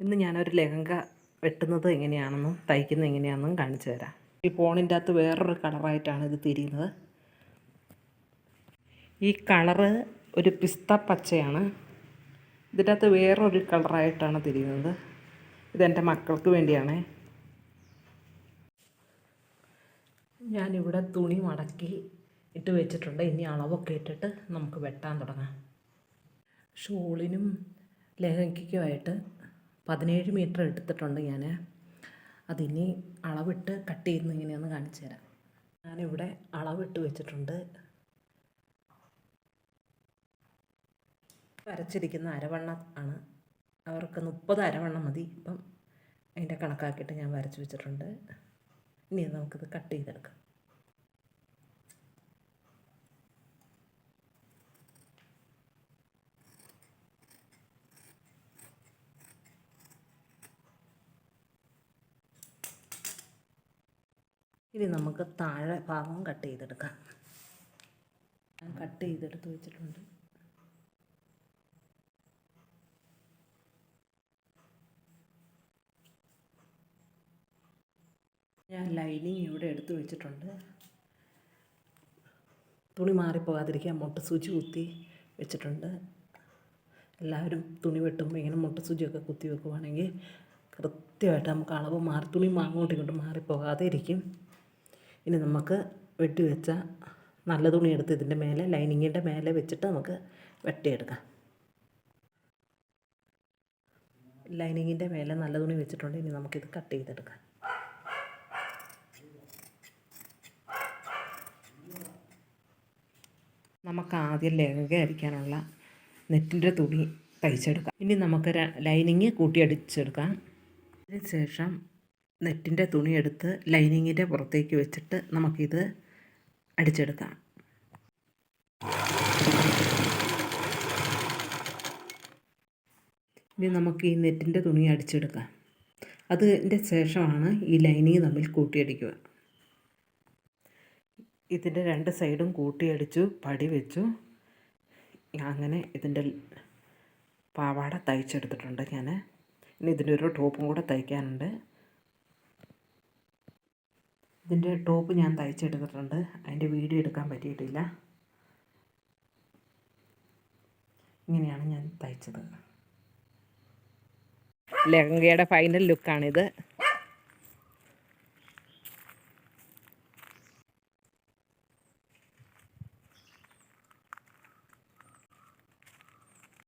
ഇന്ന് ഞാനൊരു ലെഹങ്ക വെട്ടുന്നത് എങ്ങനെയാണെന്നും തയ്ക്കുന്നത് എങ്ങനെയാണെന്നും കാണിച്ചു തരാം. ഈ ഫോണിന്റെ അകത്ത് വേറൊരു കളറായിട്ടാണ് ഇത് തിരിയുന്നത്. ഈ കളറ് ഒരു പിസ്ത പച്ചയാണ്. ഇതിന്റെ അകത്ത് വേറൊരു കളറായിട്ടാണ് തിരിയുന്നത്. ഇതെന്റെ മക്കൾക്ക് വേണ്ടിയാണേ. ഞാനിവിടെ തുണി മടക്കി ഇട്ട് വെച്ചിട്ടുണ്ട്. ഇനി അളവൊക്കെ ഇട്ടിട്ട് നമുക്ക് വെട്ടാൻ തുടങ്ങാം. ഷോളിനും ലെഹങ്കയ്ക്കുമായിട്ട് പതിനേഴ് മീറ്റർ എടുത്തിട്ടുണ്ട് ഞാൻ അതിനി അളവിട്ട് കട്ട് ചെയ്യുന്ന ഇങ്ങനെയൊന്ന് കാണിച്ചു തരാം. ഞാനിവിടെ അളവിട്ട് വെച്ചിട്ടുണ്ട്. വരച്ചിരിക്കുന്ന അരവണ്ണം ആണ്. അവർക്ക് മുപ്പത് അരവണ്ണം മതി. ഇപ്പം അതിന്റെ കണക്കാക്കിയിട്ട് ഞാൻ വരച്ച് വെച്ചിട്ടുണ്ട്. ഇനി നമുക്കിത് കട്ട് ചെയ്തെടുക്കാം. ഇനി നമുക്ക് താഴെ ഭാഗം കട്ട് ചെയ്തെടുക്കാം. ഞാൻ കട്ട് ചെയ്തെടുത്ത് വെച്ചിട്ടുണ്ട്. ഞാൻ ലൈനിങ് ഇവിടെ എടുത്ത് വെച്ചിട്ടുണ്ട്. തുണി മാറിപ്പോകാതിരിക്കാൻ മുട്ട സൂചി കുത്തി വെച്ചിട്ടുണ്ട്. എല്ലാവരും തുണി വെട്ടുമ്പോൾ ഇങ്ങനെ മുട്ട സൂചിയൊക്കെ കുത്തി വെക്കുവാണെങ്കിൽ കൃത്യമായിട്ട് നമുക്ക് അളവ് മാറി തുണി അങ്ങോട്ടും ഇങ്ങോട്ടും മാറിപ്പോകാതെ ഇരിക്കും. ഇനി നമുക്ക് വെട്ടി വെച്ച നല്ല തുണി എടുത്ത് ഇതിന്റെ മേലെ ലൈനിങ്ങിന്റെ മേലെ വെച്ചിട്ട് നമുക്ക് വെട്ടിയെടുക്കാം. ലൈനിങ്ങിന്റെ മേലെ നല്ല തുണി വെച്ചിട്ടുണ്ട്. ഇനി നമുക്കിത് കട്ട് ചെയ്തെടുക്കാം. നമുക്ക് ആദ്യം ലെഹങ്ക അടിക്കാനുള്ള നെറ്റിന്റെ തുണി തയ്ച്ചെടുക്കാം. ഇനി നമുക്ക് ലൈനിങ് കൂട്ടിയടിച്ചെടുക്കാം അതിന് ശേഷം നെറ്റിന്റെ തുണിയെടുത്ത് ലൈനിങ്ങിന്റെ പുറത്തേക്ക് വെച്ചിട്ട് നമുക്കിത് അടിച്ചെടുക്കാം. ഇനി നമുക്ക് ഈ നെറ്റിന്റെ തുണി അടിച്ചെടുക്കാം. അതിന്റെ ശേഷമാണ് ഈ ലൈനിങ് തമ്മിൽ കൂട്ടിയടിക്കുക. ഇതിന്റെ രണ്ട് സൈഡും കൂട്ടിയടിച്ചു പടി വെച്ചു. അങ്ങനെ ഇതിന്റെ പാവാട തയ്ച്ചെടുത്തിട്ടുണ്ട് ഞാൻ ഇനി ഇതിന്റെ ഒരു ടോപ്പും കൂടെ തയ്ക്കാനുണ്ട്. ഇതിന്റെ ടോപ്പ് ഞാൻ തയ്ച്ചെടുത്തിട്ടുണ്ട്. അതിന്റെ വീഡിയോ എടുക്കാൻ പറ്റിയിട്ടില്ല. ഇങ്ങനെയാണ് ഞാൻ തയ്ച്ചത്. ലഹങ്കയുടെ ഫൈനൽ ലുക്കാണിത്